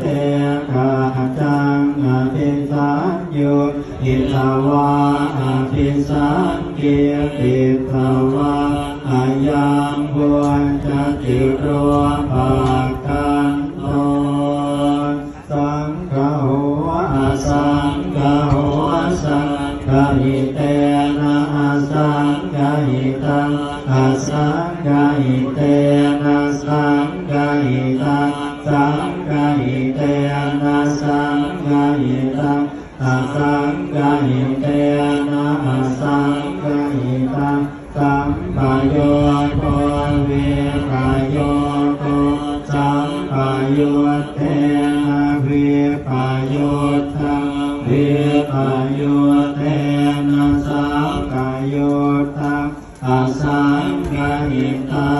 ไป อิทาวาอภิสังเกติภวะอายังบวนจะติโรภากันโตสังฆโหสังฆโหสังฆิเต สังปะโยทังอาสังฆหิตั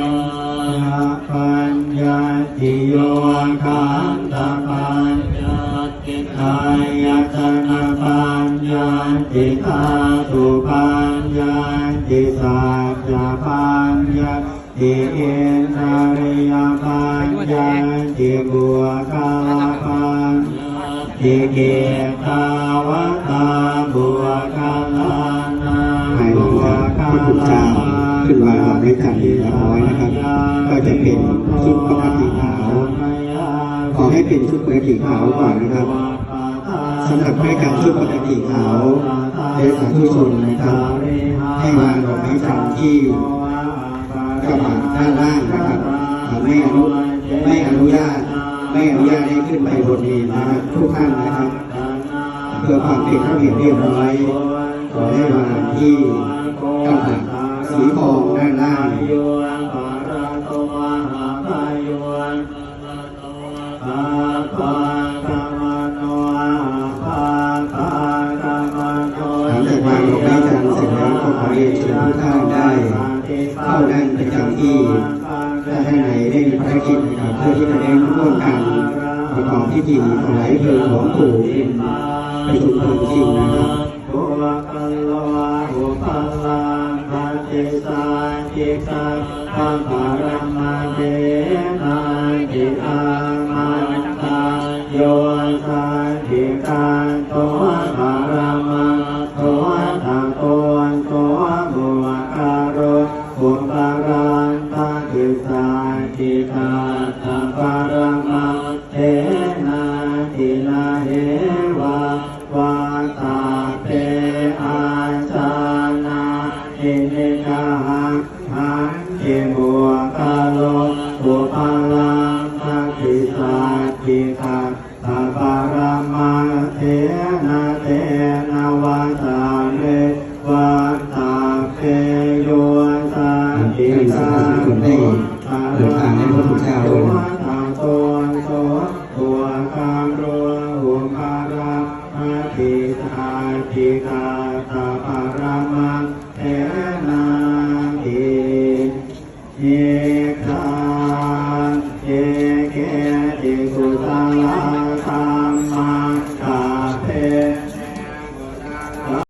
งอะปัญญาติโยคันตปัญญาติกายตนะปัญญาติธาตุปัญญาติสัจจปัญญาติเอนทริยปัญญาติบุคลปัญญาติเกตาวต ขึ้นวางไว้ทางเรียบร้อยนะครับ ก็จะเป็นชุดปกติขาวขอให้เป็นชุดปกติขาวก่อนนะครับสำหรับให้การชุดปกติขาวเดสาธุชนนะครับ ให้วางดอกไม้จันทร์ที่กระบะด้านล่างนะครับไม่อนุไม่อนุญาตไม่อนุญาตให้ขึ้นไปบนนี้นะครับทุกท่านนะครับเพื่อความเป็นระเบียบเรียบร้อยขอให้วางที่กระบะ สีทองด้านล่างหลังจากวางดอกไม้จันทร์เสร็จแล้วก็ขอเรียนเชิญทุกท่านได้เข้านั่งประจำที่ถ้าท่านไหนได้มีภารกิจนะครับเพื่อที่จะได้ร่วมกันประกอบพิธีถวายเพลิงหลวงปู่เป็นประชุมเพลิงจริงนะครับ ตังปังปารมาเตนาจิตังมันตาโยสันติการโตปารมาโตตังโตโตบุวะการุปุปารันตาติสาจิตาตังปารมาเทนาทินาเหวะวาตาเตอาจานาเอินิกาหังหังเกิบวกาโลบุปาลังทักขิสาทิทักสัปปารมาเทนะ